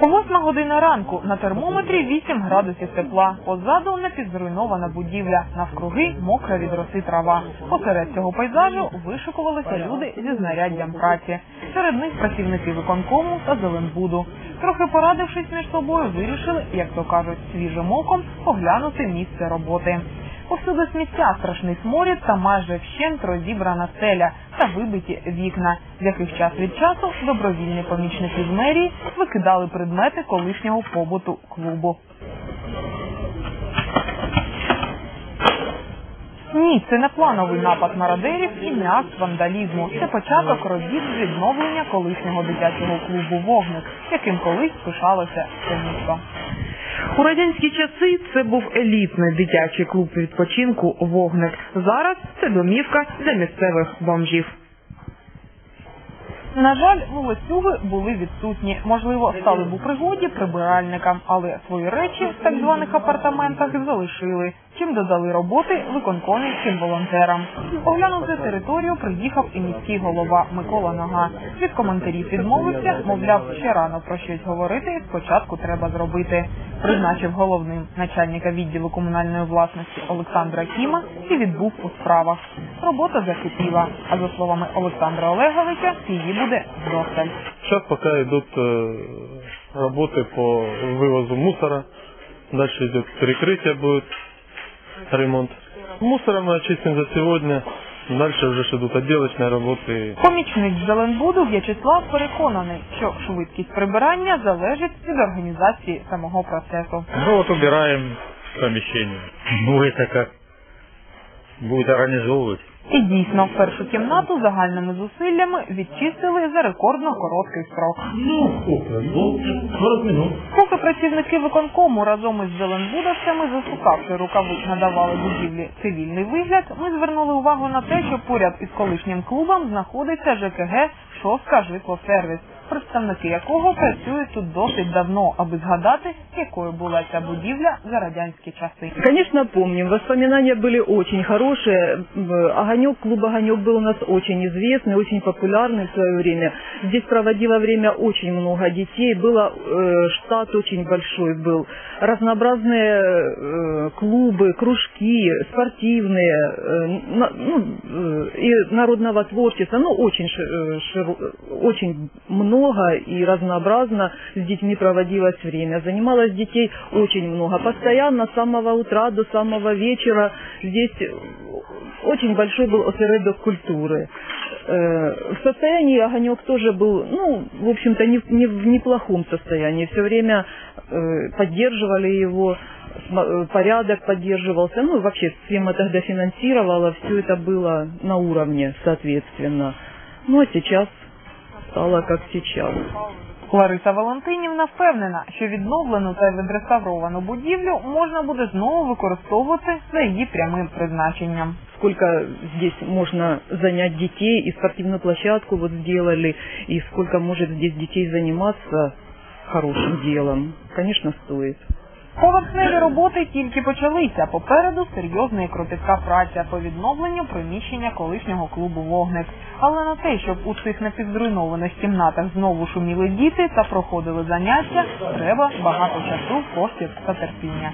Восьма година ранку на термометрі 8 градусів тепла. Позаду напівзруйнована будівля. Навкруги мокра від роси трава. Посеред цього пейзажу вишикувалися люди зі знаряддям праці. Серед них працівники виконкому та Зеленбуду. Трохи порадившись між собою, вирішили, як то кажуть, свіжим оком поглянути місце роботи. Повсюди сміття, страшний сморід та майже вщент розібрана стеля та вибиті вікна, з яких час від часу добровільні помічники з мерії викидали предмети колишнього побуту клубу. Ні, це не плановий напад мародерів і не акт вандалізму. Це початок робіт з відновлення колишнього дитячого клубу Вогник, яким колись пишалося це місто. У радянські часи це був елітний дитячий клуб відпочинку Вогник. Зараз це домівка для місцевих бомжів. На жаль, волосюги були відсутні. Можливо, стали б у пригоді прибиральникам, але свої речі в так званих апартаментах залишили. Чим додали роботи виконкомівським волонтерам. Оглянути територію приїхав і міський голова Микола Нога. Від коментарів відмовився, мовляв, ще рано про щось говорити. Спочатку треба зробити Призначив головним начальника відділу комунальної власності Олександра Кіма і відбув у справах. Робота закипіла. А за словами Олександра Олеговича, її буде вдосталь. Сейчас пока идут э, работы по вывозу мусора. Дальше идет перекрытие будет, ремонт. Мусора мы очистим за сегодня. Дальше уже ж идут отделочные работы. Помічник Зеленбуду В'ячеслав переконаний, що швидкість прибирання залежить від організації самого процесу. Ну вот убираем помещение. Ну это как? Будет организовывать. І дійсно, першу кімнату загальними зусиллями відчистили за рекордно короткий строк. Ну, сколько? Ну, 40 минут. Працівники виконкому разом із зеленбудовцями, засукавши рукави, надавали будівлі цивільний вигляд, ми звернули увагу на те, що поряд із колишнім клубом знаходиться ЖКГ Шостка житлосервіс, представники якого працюють тут досить давно, аби згадати, якою була ця будівля за радянські часи. Конечно, помним. Воспоминания были очень хорошие. Огонек, клуб Огонек был у нас очень известный, очень популярный в свое время. Здесь проводило время очень много детей. Было э, штат очень большой был. Разнообразные э, клубы, кружки, спортивные, э, на- ну, э, и народного творчества. Ну, очень, э, широ- очень много и разнообразно с детьми проводилось время. Занималось детей очень много. Постоянно с самого утра до самого вечера здесь очень большой был осередок культуры. Э, В состоянии огонек тоже был, ну, в общем-то, не, не в неплохом состоянии. Все время э, поддерживали его, э, порядок поддерживался. Ну, вообще, схема тогда финансировала, все это было на уровне, соответственно. Ну, а сейчас стало как сейчас. Лариса Валентинівна впевнена, що відновлену та відреставровану будівлю можна буде знову використовувати за її прямим призначенням. сколько здесь можно занять детей, и спортивную площадку вот сделали, и сколько может здесь детей заниматься хорошим делом. Конечно, стоит. Поверхневі роботи тільки почалися. Попереду серйозна і кропітка праця по відновленню приміщення колишнього клубу Вогник. Але на те, щоб у цих напівзруйнованих кімнатах знову шуміли діти та проходили заняття, треба багато часу, коштів та терпіння.